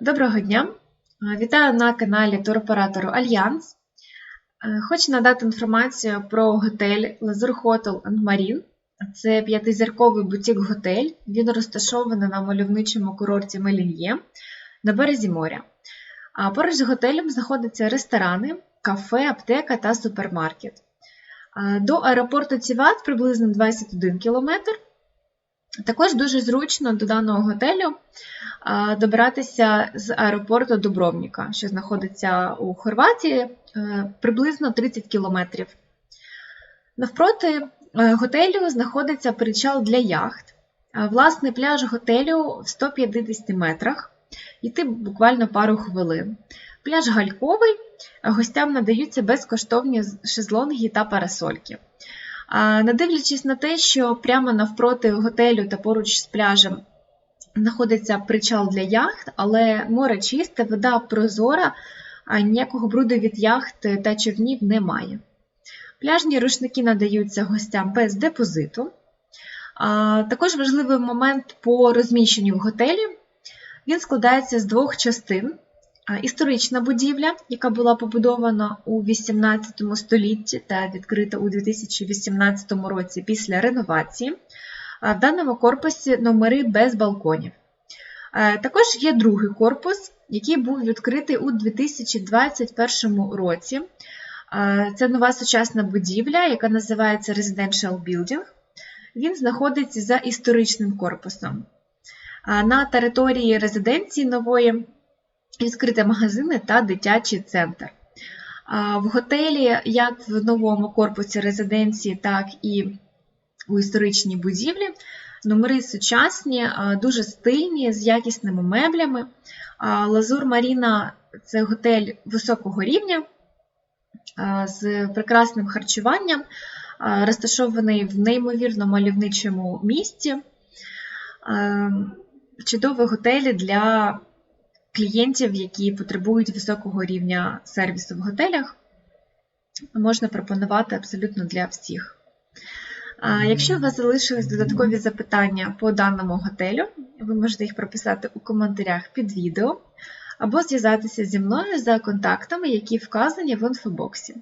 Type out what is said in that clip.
Доброго дня! Вітаю на каналі туроператору Альянс. Хочу надати інформацію про готель Lazur Hotel Marine. Це п'ятизірковий бутік-готель. Він розташований на мальовничому курорті Мелін'є на березі моря. А Поруч з готелем знаходяться ресторани, кафе, аптека та супермаркет. До аеропорту Ціват приблизно 21 км. Також дуже зручно до даного готелю добиратися з аеропорту Дубровніка, що знаходиться у Хорватії, приблизно 30 кілометрів. Навпроти готелю знаходиться причал для яхт. Власний пляж готелю в 150 метрах, йти буквально пару хвилин. Пляж гальковий, гостям надаються безкоштовні шезлонги та парасольки. Не дивлячись на те, що прямо навпроти готелю та поруч з пляжем знаходиться причал для яхт, але море чисте, вода прозора, а ніякого бруду від яхт та човнів немає. Пляжні рушники надаються гостям без депозиту. Також важливий момент по розміщенню в готелі. Він складається з двох частин. Історична будівля, яка була побудована у 18 столітті та відкрита у 2018 році після реновації. В даному корпусі номери без балконів. Також є другий корпус, який був відкритий у 2021 році. Це нова сучасна будівля, яка називається Residential Building. Він знаходиться за історичним корпусом. На території резиденції нової відкриті магазини та дитячий центр. В готелі, як в новому корпусі резиденції, так і у історичній будівлі. Номери сучасні, дуже стильні, з якісними меблями. Лазур Маріна це готель високого рівня з прекрасним харчуванням, розташований в неймовірно мальовничому місті. Чудові готелі для клієнтів, які потребують високого рівня сервісу в готелях, можна пропонувати абсолютно для всіх. Якщо у вас залишились додаткові запитання по даному готелю, ви можете їх прописати у коментарях під відео або зв'язатися зі мною за контактами, які вказані в інфобоксі.